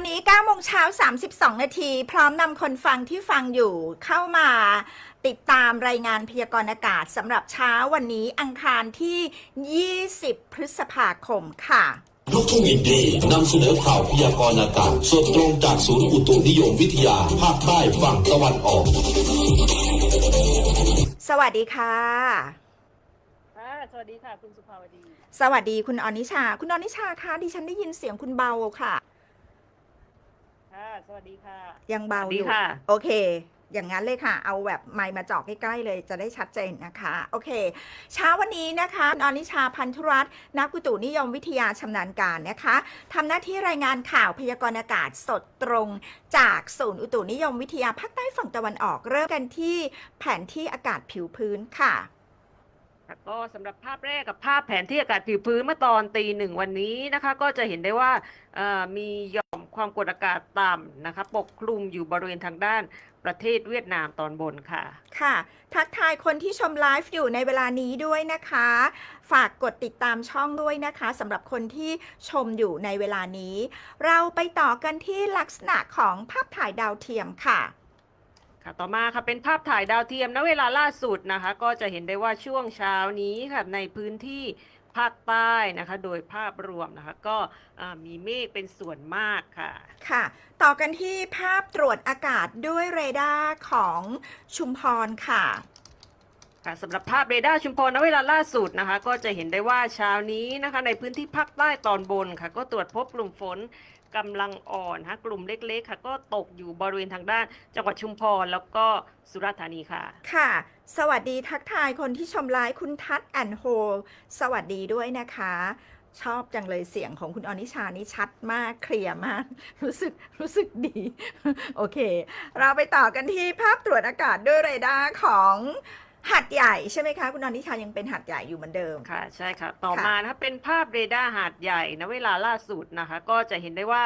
อนนี้9โมงเช้า 32 นาที พร้อมนำคนฟังที่ฟังอยู่เข้ามาติดตามรายงานพยากรณ์อากาศสำหรับเช้าวันนี้อังคารที่ 20 พฤษภาคมค่ะลูกทุ่งอินดีนำเสนอข่าวพยากรณ์อากาศสดตรงจากศูนย์อุตุนิยมวิทยา ภาคใต้ฝั่งตะวันออก สวัสดีค่ะค่ะสวัสดีค่ะ คุณสุภาวดี สวัสดีคุณออนิชา คุณออนิชาคะดิฉันได้ยินเสียงคุณเบาค่ะ ค่ะ สวัสดีค่ะ ยังเบาสวัสอดียู่ค่ะ โอเค อย่างนั้นเลยค่ะ เอาแบบไมค์มาเจาะใกล้ๆเลยจะได้ชัดเจนนะคะ โอเค เช้าวันนี้นะคะคุณอนิชาพันธุรัตน์นักอุตุนิยมวิทยาชำนาญการนะคะทำหน้าที่รายงานข่าวพยากรณ์อากาศสดตรง จากศูนย์อุตุนิยมวิทยาภาคใต้ฝั่งตะวันออกเริ่มกันที่แผนที่อากาศผิวพื้นค่ะ ค่ะก็สำหรับภาพแรกกับภาพแผนที่อากาศผิวพื้นเมื่อตอนตีหนึ่งวันนี้นะคะ ก็จะเห็นได้ว่ามีหย่อมความกดอากาศต่ำนะคะ ปกคลุมอยู่บริเวณทางด้านประเทศเวียดนามตอนบนค่ะ ค่ะ ทักทายคนที่ชมไลฟ์อยู่ในเวลานี้ด้วยนะคะ ฝากกดติดตามช่องด้วยนะคะสำหรับคนที่ชมอยู่ในเวลานี้ เราไปต่อกันที่ลักษณะของภาพถ่ายดาวเทียมค่ะ ค่ะต่อมาค่ะเป็นภาพถ่ายดาวเทียมณเวลาล่าสุดนะคะ ก็จะเห็นได้ว่าช่วงเช้านี้ค่ะในพื้นที่ภาคใต้นะคะ โดยภาพรวมนะคะ ก็อ่ามีเมฆเป็นส่วนมากค่ะ ค่ะ ต่อกันที่ภาพตรวจอากาศด้วยเรดาร์ของชุมพรค่ะค่ะสำหรับภาพเรดาร์ชุมพรณเวลาล่าสุดนะคะ ก็จะเห็นได้ว่าเช้านี้นะคะ ในพื้นที่ภาคใต้ตอนบนค่ะ ก็ตรวจพบกลุ่มฝน กำลังอ่อนฮะกลุ่มเล็กๆค่ะ ก็ตกอยู่บริเวณทางด้าน จังหวัดชุมพรแล้วก็สุราษฎร์ธานีค่ะ ค่ะ สวัสดีทักทายคนที่ชมไลฟ์คุณทัศแอนโฮสวัสดีด้วยนะคะ ชอบจังเลยเสียงของคุณอนิชานี่ชัดมากเคลียร์มาก รู้สึกรู้สึกดี โอเค เราไปต่อกันที่ภาพตรวจอากาศด้วยเรดาร์ของ หัดใหญ่ใช่ไหมคะ คุณอนิชายังเป็นหัดใหญ่อยู่เหมือนเดิม ค่ะ ใช่ค่ะ ต่อค่ะมานะคะเป็นภาพเรดาร์หาดใหญ่ณเวลาล่าสุดนะคะ ก็จะเห็นได้ว่า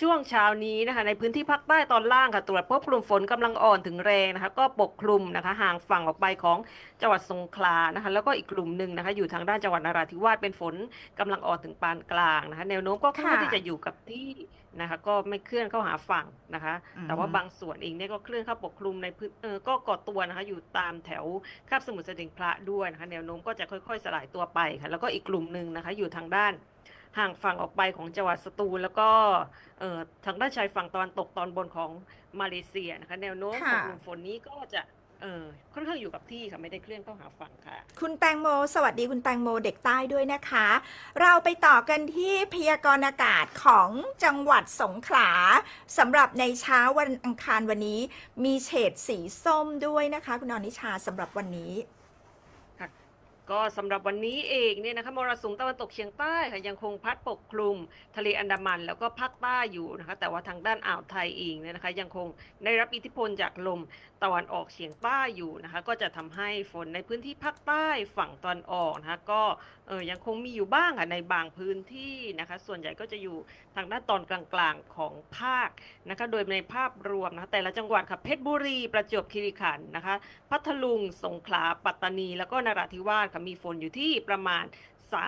ช่วงเช้านี้นะคะ ในพื้นที่ภาคใต้ตอนล่างค่ะ ตรวจพบกลุ่มฝนกำลังอ่อนถึงแรงนะคะ ก็ปกคลุมนะคะ ห่างฝั่งออกไปของจังหวัดสงขลานะคะ แล้วก็อีกกลุ่มหนึ่งนะคะ อยู่ทางด้านจังหวัดนราธิวาสเป็นฝนกำลังอ่อนถึงปานกลางนะคะ แนวโน้มก็ค่อนข้างค่ะที่จะอยู่กับที่ นะคะก็ไม่เคลื่อนเข้าหาฝั่งนะคะอืมแต่ว่าบางส่วนเองเนี่ยก็เคลื่อนเข้าปกคลุมในพื้นเออก็ก่อตัวนะคะอยู่ตามแถวคาบสมุทรเสด็จพระด้วยนะคะแนวโน้มก็จะค่อยๆ สลายตัวไปค่ะแล้วก็อีกกลุ่มหนึ่งนะคะอยู่ทางด้านห่างฝั่งออกไปของจังหวัดสตูลแล้วก็เอ่อทางด้านชายฝั่งตะวันตกตอนบนของมาเลเซียนะคะแนวโน้มของค่ะกลุ่มฝนนี้ก็จะ เออค่อนข้างอยู่กับที่ค่ะไม่ได้เคลื่อนเข้าหาฝั่งค่ะ คุณแตงโม สวัสดีคุณแตงโมเด็กใต้ด้วยนะคะ เราไปต่อกันที่พยากรณ์อากาศของจังหวัดสงขลาสำหรับในเช้าวันอังคารวันนี้ มีเฉดสีส้มด้วยนะคะ คุณอนิชาสำหรับวันนี้ก็สำหรับวันนี้เองเนี่ยนะคะมรสุมตะวันตกเฉียงใต้ค่ะยังคงพัดปกคลุม ทะเลอันดามันแล้วก็ภาคใต้อยู่นะคะแต่ว่าทางด้านอ่าวไทยเองเนี่ยนะคะยังคงได้รับอิทธิพลจากลมตะวันออกเฉียงใต้อยู่นะคะ ก็จะทำให้ฝนในพื้นที่ภาคใต้ฝั่งตอนออกนะคะก็เออยังคงมีอยู่บ้างค่ะในบางพื้นที่นะคะ ส่วนใหญ่ก็จะอยู่ทางด้านตอนกลางๆของภาคนะคะ โดยในภาพรวมนะคะแต่ละจังหวัดค่ะเพชรบุรีประจวบคีรีขันธ์นะคะ พัทลุง สงขลาปัตตานี แล้วก็นราธิวาสค่ะมีฝนอยู่ที่ประมาณ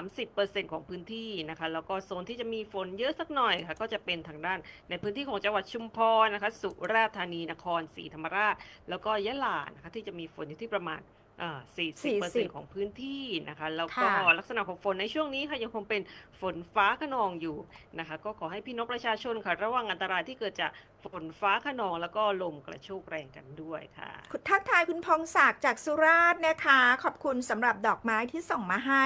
30%ของพื้นที่นะคะ แล้วก็โซนที่จะมีฝนเยอะสักหน่อยค่ะ ก็จะเป็นทางด้านในพื้นที่ของจังหวัดชุมพรนะคะ สุราษฎร์ธานีนครศรีธรรมราช แล้วก็ยะลานะคะที่จะมีฝนอยู่ที่ประมาณ อ่อ40% 40 ของพื้นที่นะคะ แล้วก็ค่ะ ลักษณะของฝนในช่วงนี้ค่ะยังคงเป็นฝนฟ้าขนองอยู่นะคะ ก็ขอให้พี่น้องประชาชนค่ะ ระวังอันตรายที่เกิดจากฝนฟ้าขนองแล้วก็ลมกระโชกแรงกันด้วยค่ะ คุณทักทายคุณพงศักดิ์จากสุราษฎร์นะคะ ขอบคุณสำหรับดอกไม้ที่ส่งมาให้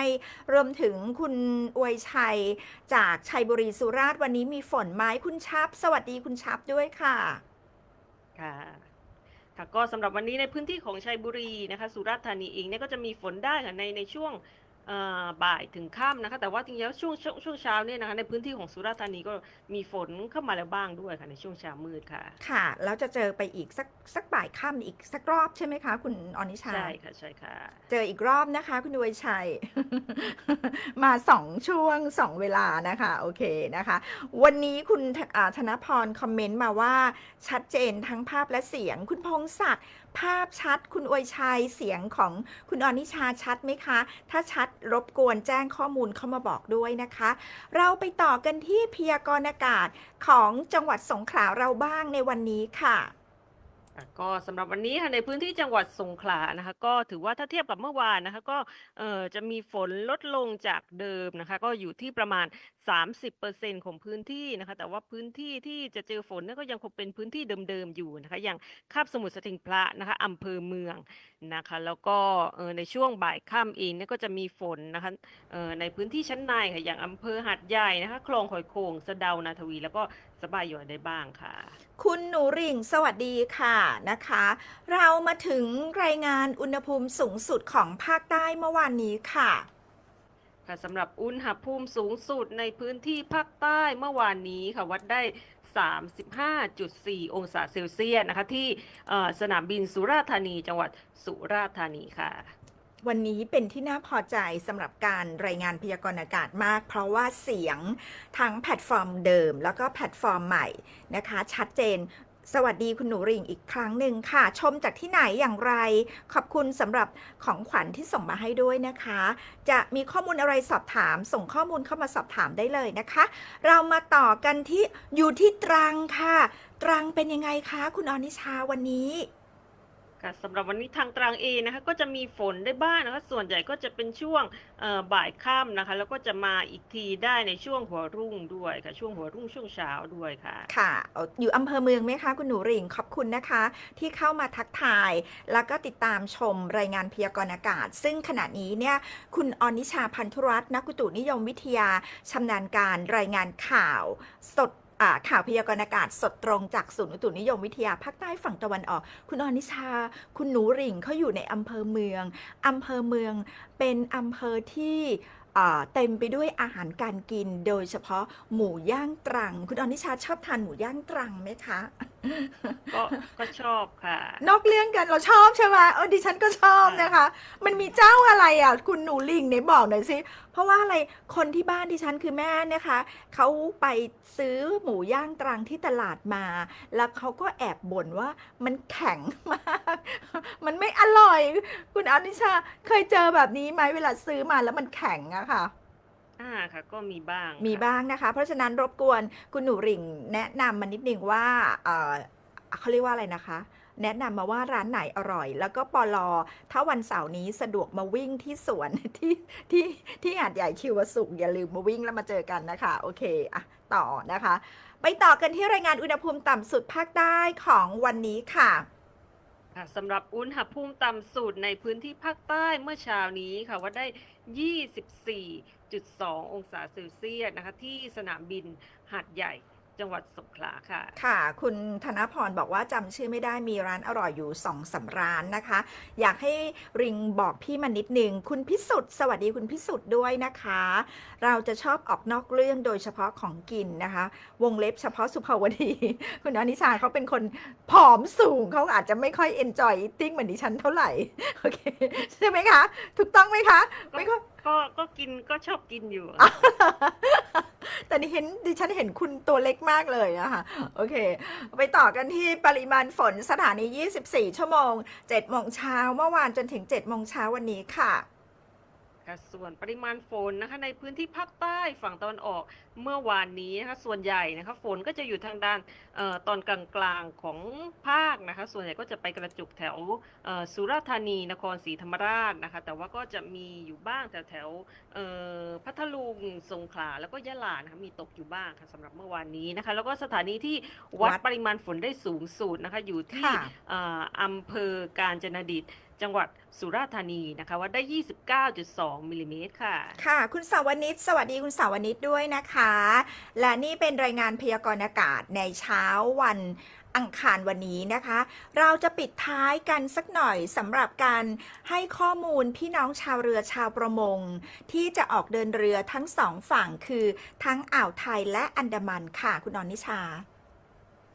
รวมถึงคุณอวยชัย จากชัยบุรีสุราษฎร์วันนี้มีฝนไหมคุณชับ สวัสดีคุณชับด้วยค่ะ ค่ะ ค่ะก็สำหรับวันนี้ในพื้นที่ของชัยบุรีนะคะ สุราษฎร์ธานีเองเนี่ยก็จะมีฝนได้ค่ะในในช่วง เอ่อบ่ายถึงค่ำนะคะ แต่ว่าจริงๆแล้วช่วงช่วงช่วงเช้าเนี่ยนะคะ ในพื้นที่ของสุราษฎร์ธานีก็มีฝนเข้ามาแล้วบ้างด้วยค่ะในช่วงเช้ามืดค่ะ ค่ะ แล้วจะเจอไปอีกสักสักบ่ายค่ำอีกสักรอบใช่ไหมคะ คุณอนิชา ใช่ค่ะ ใช่ค่ะ เจออีกรอบนะคะ คุณอวยชัย มาสองช่วงสองเวลานะคะ โอเคนะคะ วันนี้คุณธอ่าธนพรคอมเมนต์มาว่าชัดเจนทั้งภาพและเสียง คุณพงศักดิ์ ภาพชัดคุณอวยชัยเสียงของคุณอนิชาชัดไหมคะ ถ้าชัดรบกวนแจ้งข้อมูลเข้ามาบอกด้วยนะคะ เราไปต่อกันที่พยากรณ์อากาศของจังหวัดสงขลาเราบ้างในวันนี้ค่ะ อะก็สำหรับวันนี้ค่ะในพื้นที่จังหวัดสงขลานะคะ ก็ถือว่าถ้าเทียบกับเมื่อวานนะคะ ก็เอ่อจะมีฝนลดลงจากเดิมนะคะ ก็อยู่ที่ประมาณ 30%ของพื้นที่นะคะ แต่ว่าพื้นที่ที่จะเจอฝนนี่ยก็ยังคงเป็นพื้นที่เดิมๆอยู่นะคะ อย่างคาบสมุทรสถิงพระนะคะอำเภอเมืองนะคะ แล้วก็เอ่อในช่วงบ่ายค่ำเองเนี่ยก็จะมีฝนนะคะเอ่อในพื้นที่ชั้นในค่ะอย่างอำเภอหัดใหญ่นะคะคลองหอยโขงสะเดานาทวี แล้วก็สบายอยู่ได้บ้างค่ะ คุณหนูริ่ง สวัสดีค่ะนะคะ เรามาถึงรายงานอุณหภูมิสูงสุดของภาคใต้เมื่อวานนี้ค่ะค่ะสำหรับอุณหภูมิสูงสุดในพื้นที่ภาคใต้เมื่อวานนี้ค่ะวัดได้35.4 องศาเซลเซียสนะคะ ที่เอ่อสนามบินสุราษฎร์ธานีจังหวัดสุราษฎร์ธานีค่ะ วันนี้เป็นที่น่าพอใจสำหรับการรายงานพยากรณ์อากาศมาก เพราะว่าเสียงทั้งแพลตฟอร์มเดิม แล้วก็แพลตฟอร์มใหม่นะคะ ชัดเจน สวัสดีคุณหนูริ่งอีกครั้งหนึ่งค่ะ ชมจากที่ไหนอย่างไร ขอบคุณสำหรับของขวัญที่ส่งมาให้ด้วยนะคะ จะมีข้อมูลอะไรสอบถาม ส่งข้อมูลเข้ามาสอบถามได้เลยนะคะ เรามาต่อกันที่อยู่ที่ตรังค่ะ ตรังเป็นยังไงคะ คุณอนิชาวันนี้ ค่ะสำหรับวันนี้ทางตรังเองนะคะก็จะมีฝนได้บ้างนะคะส่วนใหญ่ก็จะเป็นช่วงบ่ายค่ำนะคะ แล้วก็จะมาอีกทีได้ในช่วงหัวรุ่งด้วยค่ะช่วงหัวรุ่งช่วงเช้าด้วยค่ะ ค่ะ อยู่อำเภอเมืองไหมคะ คุณหนูริ่งขอบคุณนะคะ ที่เข้ามาทักทาย แล้วก็ติดตามชมรายงานพยากรณ์อากาศ ซึ่งขณะนี้เนี่ยคุณอนิชาพันธุรัตน์นักอุตุนิยมวิทยาชำนาญการรายงานข่าว สด ข่าวพยากรณ์อากาศสดตรงจากศูนย์อุตุนิยมวิทยาภาคใต้ฝั่งตะวันออก คุณอนิชา คุณหนูริ่งเขาอยู่ในอำเภอเมืองอำเภอเมืองเป็นอำเภอที่เต็มไปด้วยอาหารการกิน โดยเฉพาะหมูย่างตรัง คุณอนิชาชอบทานหมูย่างตรังไหมคะ ก็ก็ชอบค่ะ นอกเรื่องกันเราชอบใช่ไหมเออดิฉันก็ชอบนะคะ มันมีเจ้าอะไรอะ คุณหนูลิงเนี่ยบอกหน่อยสิ เพราะว่าอะไรคนที่บ้านดิฉันคือแม่นะคะเขาไปซื้อหมูย่างตรังที่ตลาดมา แล้วเขาก็แอบบ่นว่ามันแข็งมาก มันไม่อร่อย คุณอนิชาเคยเจอแบบนี้ไหมเวลาซื้อมาแล้วมันแข็งอะค่ะ อ่าค่ะ ก็มีบ้างมีค่ะบ้างนะคะ เพราะฉะนั้นรบกวนคุณหนูริ่งแนะนำมานิดนึงว่าเอ่อเขาเรียกว่าอะไรนะคะ แนะนำมาว่าร้านไหนอร่อย แล้วก็ปลอถ้าวันเสาร์นี้สะดวกมาวิ่งที่สวน ที่ที่ที่หาดใหญ่ชิวสุขอย่าลืมมาวิ่งแล้วมาเจอกันนะคะ โอเคอะต่อนะคะ ไปต่อกันที่รายงานอุณหภูมิต่ำสุดภาคใต้ของวันนี้ค่ะ ค่ะสำหรับอุณหภูมิต่ำสุดในพื้นที่ภาคใต้เมื่อเช้านี้ค่ะว่าได้ 24.2 องศาเซลเซียสนะคะที่สนามบินหาดใหญ่ จังหวัดสงขลาค่ะ ค่ะ คุณธนพรบอกว่าจำชื่อไม่ได้มีร้านอร่อยอยู่สองสามร้านนะคะ อยากให้ริงบอกพี่มานิดนึง คุณพิสุทธิ์สวัสดีคุณพิสุทธิ์ด้วยนะคะ เราจะชอบออกนอกเรื่องโดยเฉพาะของกินนะคะ วงเล็บเฉพาะสุภาวดี คุณอนิชาเขาเป็นคนผอมสูงเขาอาจจะไม่ค่อย enjoy eating เหมือนดิฉันเท่าไหร่ โอเค ใช่ไหมคะ ถูกต้องไหมคะ ไม่ค่อย ก็ก็กินก็ชอบกินอยู่ แต่นี่เห็นดิฉันเห็นคุณตัวเล็กมากเลยอะค่ะโอเค ไปต่อกันที่ปริมาณฝนสถานี 24 ชั่วโมง 7 โมงเช้าเมื่อวานจนถึง 7 โมงเช้าวันนี้ค่ะ ค่ะส่วนปริมาณฝนนะคะในพื้นที่ภาคใต้ฝั่งตะวันออกเมื่อวานนี้นะคะส่วนใหญ่นะคะฝนก็จะอยู่ทางด้านเอ่อตอนกลางๆของภาคนะคะส่วนใหญ่ก็จะไปกระจุกแถวเอ่อสุราษฎร์ธานีนครศรีธรรมราชนะคะแต่ว่าก็จะมีอยู่บ้างแถวแถวๆเอ่อพัทลุงสงขลาแล้วก็ยะลานะคะมีตกอยู่บ้างค่ะสำหรับเมื่อวานนี้นะคะแล้วก็สถานีที่วัดวัดปริมาณฝนได้สูงสุดนะคะอยู่ที่ค่ะเอ่ออำเภอกาญจนดิตจังหวัดสุราษฎร์ธานีนะคะว่าได้ 29.2มิลลิเมตรค่ะ ค่ะ คุณสาวนิตสวัสดีคุณสาวนิตด้วยนะคะ และนี่เป็นรายงานพยากรณ์อากาศในเช้าวันอังคารวันนี้นะคะ เราจะปิดท้ายกันสักหน่อยสำหรับการให้ข้อมูลพี่น้องชาวเรือชาวประมง ที่จะออกเดินเรือทั้งสองฝั่งคือทั้งอ่าวไทยและอันดามันค่ะคุณอนิชา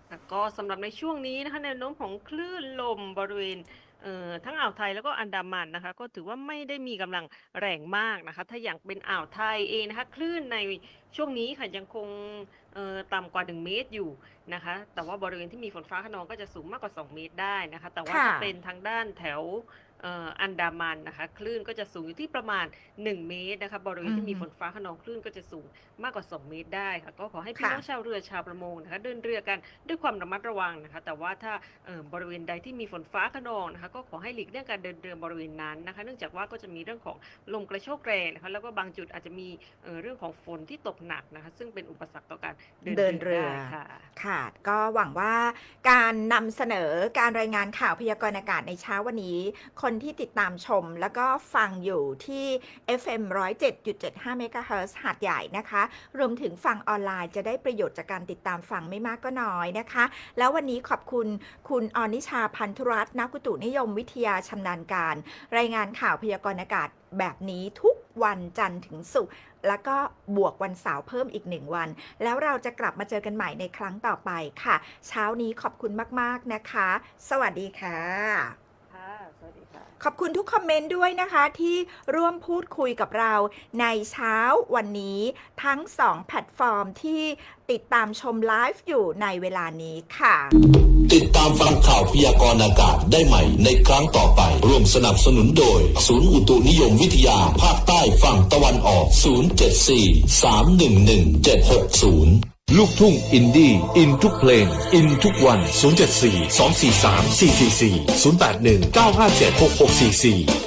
แล้วก็สำหรับในช่วงนี้นะคะแนวโน้มของคลื่นลมบริเวณ เอ่อทั้งอ่าวไทยแล้วก็อันดามันนะคะ ก็ถือว่าไม่ได้มีกำลังแรงมากนะคะ ถ้าอย่างเป็นอ่าวไทยเองนะคะคลื่นในช่วงนี้ค่ะยังคงเเอ่อต่ำกว่า 1 เมตรอยู่นะคะ แต่ว่าบริเวณที่มีฝนฟ้าขนองก็จะสูงมากกว่า 2 เมตรได้นะคะ แต่ว่าค่ะ ถ้าเป็นทางด้านแถวเอ่ออันดามันนะคะ คลื่นก็จะสูงอยู่ที่ประมาณ 1 เมตรนะคะ บริเวณที่มีฝนฟ้าขนองคลื่นก็จะสูงมากกว่า 2 เมตรได้ค่ะ ก็ขอให้พี่ค่ะน้องชาวเรือชาวประมงนะคะ เดินเรือกันด้วยความระมัดระวังนะคะ แต่ว่าถ้าเอ่อบริเวณใดที่มีฝนฟ้าขนองนะคะ ก็ขอให้หลีกเลี่ยงการเดินเรือบริเวณนั้นนะคะ เนื่องจากว่าก็จะมีเรื่องของลมกระโชกแรงนะคะ แล้วก็บางจุดอาจจะมีเอ่อเรื่องของฝนที่ตกหนักนะคะ ซึ่งเป็นอุปสรรคต่อการเดินเดินเรือได้ค่ะ ค่ะ ก็หวังว่าการนำเสนอการรายงานข่าวพยากรณ์อากาศในเช้าวันนี้คนที่ติดตามชม แล้วก็ฟังอยู่ที่ FM 107.75 MHz หาดใหญ่นะคะ รวมถึงฟังออนไลน์จะได้ประโยชน์จากการติดตามฟังไม่มากก็น้อยนะคะ แล้ววันนี้ขอบคุณคุณอนิชาพันธุรัตน์นักอุตุนิยมวิทยาชำนาญการ รายงานข่าวพยากรณ์อากาศแบบนี้ทุกวันจันทร์ถึงศุกร์แล้วก็บวกวันเสาร์เพิ่มอีกหนึ่งวัน แล้วเราจะกลับมาเจอกันใหม่ในครั้งต่อไปค่ะ เช้านี้ขอบคุณมาก ๆ นะคะคะสวัสดีค่ะ ขอบคุณทุกคอมเมนต์ด้วยนะคะ ที่ร่วมพูดคุยกับเราในเช้าวันนี้ทั้ง 2 แพลตฟอร์มที่ติดตามชมไลฟ์อยู่ในเวลานี้ค่ะ ติดตามฟังข่าวพยากรณ์อากาศได้ใหม่ในครั้งต่อไป ร่วมสนับสนุนโดย ศูนย์อุตุนิยมวิทยา ภาคใต้ฝั่งตะวันออก 074 311 760 ลูกทุ่งอินดี้อินทุกเพลง อินทุกวัน 074 243 444 081 957 6644